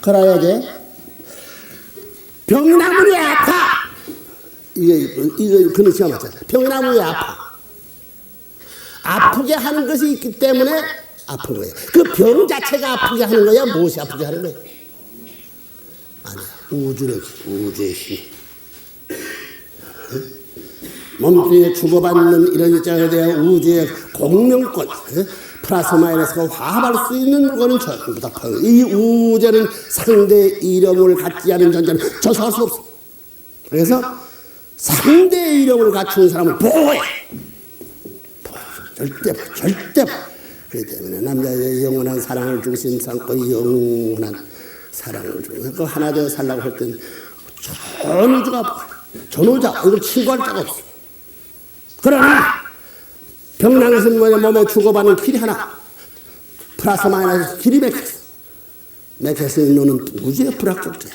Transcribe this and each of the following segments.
그래야지. 병나무에 아파. 이게, 이거, 그는 시험 맞잖아. 병나무에 아파. 아프게 하는 것이 있기 때문에 아픈 거예요. 그 병 자체가 아프게 하는 거야? 무엇이 아프게 하는 거야? 아니야. 우주는, 우주의 힘. 몸뚱이에 주고받는 이런 입장에 대한 우주의 공명권, 예? 플러스 마이너스가 화합할 수 있는 물건은 전부 다 파워. 이 우주는 상대 이름을 갖지 않은 존재는 저서할 수 없어. 그래서 상대 이름을 갖춘 사람은 보호해. 보호. 절대, 보호. 절대. 보호. 그렇기 때문에 남자의 영원한 사랑을 중심 삼고 영원한 사랑을 주는 그 하나 되어 살라고 할 때는 전우주가. 전우자, 이걸 친구할 자가 없어. 그러나 병난에서 뭐냐 몸에 주고받는 길이 하나 플러스 마이너스 길이 맥혔어. 맥혔으니 너는 무지의 불합격자야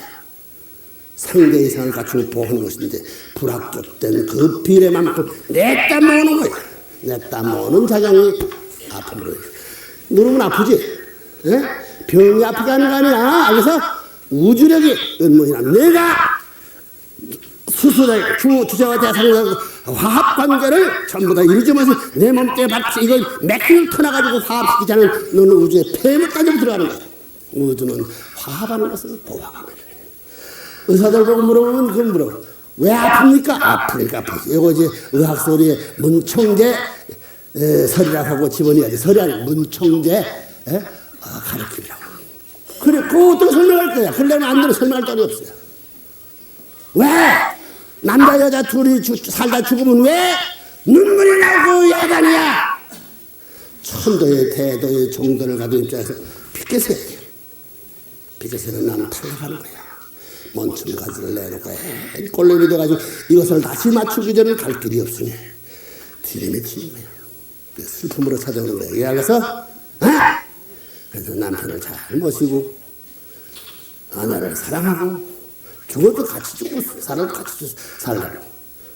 상대 이상을 갖추고 보호하는 것인데 불합격된 그 비례만큼 내땀 모으는 거야. 내땀 모으는 자장이 아픔으로 누르면 아프지? 예? 병이 아프게 하는 거 아니야. 그래서 우주력이 은문이나 내가 수술의 주 주제와 대상과 화합 관계를 전부 다 이루어지면서 내 몸뚱이에 받치 이걸 맥힐 터나가지고 화합시키지 않은 너는 우주의 폐물까지 들어가는 거야. 우주는 화합하는 것을 보호하면 돼. 의사들 보고 물어보면 그건 물어. 왜 아픕니까? 아프니까 아프지. 이거 이제 의학 소리에 문청제 에, 설이라고 하고 집어넣어야지. 설이 아니고 문청제 에? 어, 가르침이라고. 그래, 그것도 설명할 거야. 그러려면 안 되면 설명할 돈이 없어요. 왜? 남자 여자 둘이 주, 살다 죽으면 왜 눈물이 나고 야단이야? 천도의 대도의 정도를 가진 입장에서 빚게세 빚게세는 나는 탈락하는 거야. 먼춤 가지를 내놓고 해. 꼴레이 돼가지고 이것을 다시 맞추기 전에 갈 길이 없으니 뒤림에 치는 거야. 그 슬픔으로 찾아오는 거야. 그래서 어? 그래서 남편을 잘 모시고 아내를 사랑하고 죽어도 같이 죽고 살아도 같이 살라고.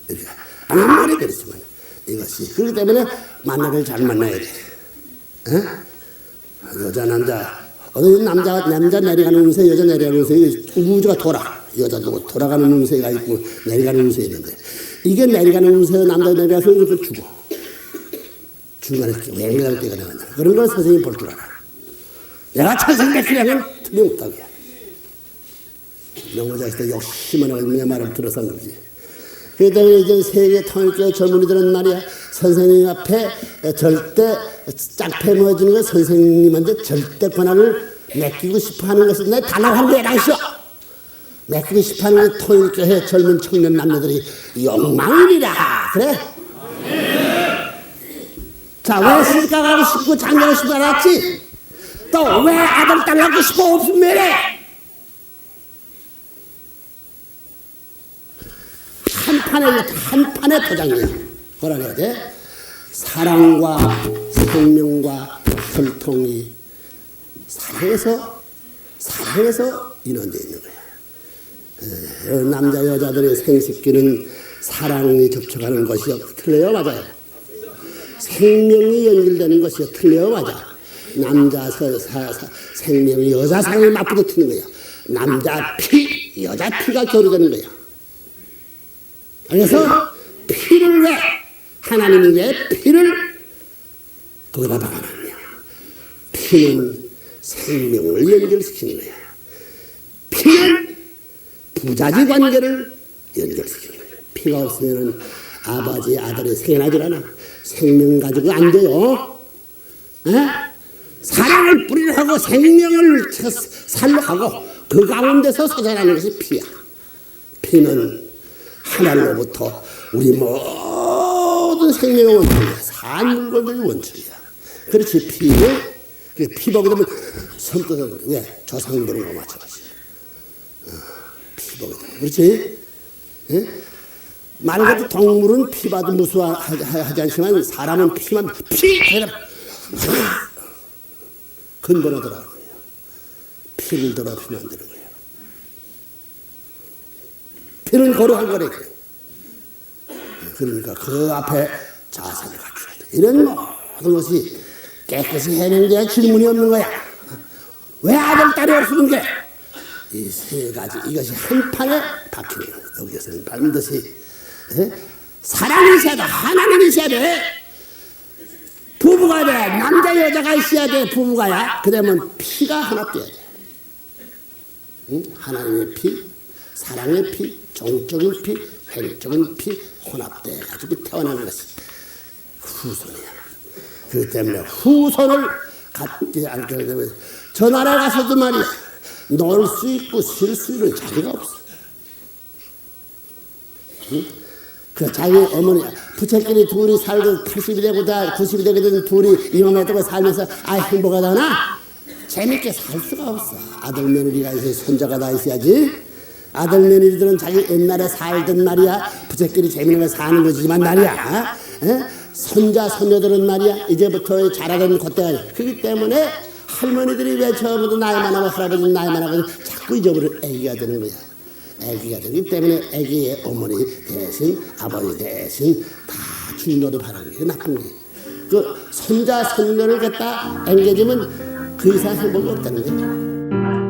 이렇게. 안 말이 그렇지만 이것이. 그렇기 때문에 만나를 잘 만나야 돼. 에? 여자 남자. 어느 남자 남자 내려가는 운세 여자 내려가는 운세. 우주가 돌아. 여자도 돌아가는 운세가 있고 내려가는 운세 있는데 이게 내려가는 운세 남자 내려가서 이렇게 죽어. 중간에 맹랑할 때가 나간다 그런 걸 선생님 볼 줄 알아. 내가 천생백이라면 틀림없다고요 명호자에서 욕심은 얼마나 말을 들어서 한 거지. 그렇기 때문에 이제 세계 통일교 젊은이들은 말이야 선생님 앞에 절대 짝패 모여주는 거 선생님한테 절대 권한을 맡기고 싶어 하는 것은 내 단호한 게 아니시오. 맡기고 싶어 하는 게 통일교회 젊은 청년 남녀들이 욕망이라 그래. 자, 왜 시집가 가고 싶고 장가고 싶어 알았지? 또 왜 아들 딸 낳고 싶어 없으면 래 한 판에 한 판에 도장이야. 뭐라 해야 돼? 사랑과 생명과 혈통이 사랑에서 사랑에서 인원되어 있는. 에, 남자 여자들의 생식기는 사랑이 접촉하는 것이요 틀려요 맞아요. 생명이 연결되는 것이요 틀려요 맞아. 남자 서, 사, 사, 생명이 여자 사랑을 맞부딪히는 거야. 남자 피 여자 피가 교류되는 거야. 그래서 피를 왜 하나님이 왜 피를 거기다 박아놨냐? 피는 생명을 연결시키는 거야 피는 부자지 관계를 연결시키는 거야 피가 없으면 아버지 아들이 생겨나질 않아 생명 가지고 안 돼요. 에? 사랑을 뿌리하고 생명을 살로 하고 그 가운데서 솟아나는 것이 피야. 피는 하나님로부터 우리 모든 생명의 원천이야. 산 물건들이 원천이야. 그렇지, 피는, 피 보게 되면 왜? 조상 보는 거 마찬가지. 어, 피 보게 되면. 그렇지? 예? 말 그대로 동물은 피 봐도 무수하지 않지만 사람은 피만, 피! 거야. 피를 더럽히면 안 되는 거야. 피는 거룩한 거래. 그러니까 그 앞에 자세를 갖춰야 돼. 이런 모든 것이 깨끗이 해낸 게 질문이 없는 거야. 왜 아들, 딸이 없는 게? 이 세 가지 이것이 한 판에 박히는 거예요. 여기서는 반드시 예? 사랑이 있어야 돼. 하나님이 있어야 돼. 부부가 돼. 남자 여자가 있어야 돼. 부부가야. 그러면 피가 하나 돼야 돼. 응? 하나님의 피, 사랑의 피, 종적인 피, 횡적인 피 혼합돼 가지고 태어나는 것이 후손이야. 그렇기 때문에 후손을 갖지 않게 되면 저 나라 가서도 말이야 놀 수 있고 쉴 수 있는 자리가 없어. 응? 그 자기 어머니 부처끼리 둘이 살고 80이 되고 다 90이 되거든 둘이 이맘에도 살면서 아 행복하다나 재밌게 살 수가 없어 아들 며느리가 있어야 손자가 다 있어야지 아들 며느리들은 자기 옛날에 살던 말이야 부처끼리 재밌는 거 사는 거지만 말이야 에? 손자 손녀들은 말이야 이제부터 자라는 그때가 그렇기 때문에 할머니들이 왜 저보다 나이 많아고 할아버지는 나이 많아고 자꾸 잊어버려 애기가 되는 거야 애기가 되기 때문에 애기의 어머니 대신 아버지 대신 다 주인 노릇하는 게 나쁜 거예요. 그 손자 손녀를 갖다 앵겨주면 그 이상 행복이 없다는 거예요.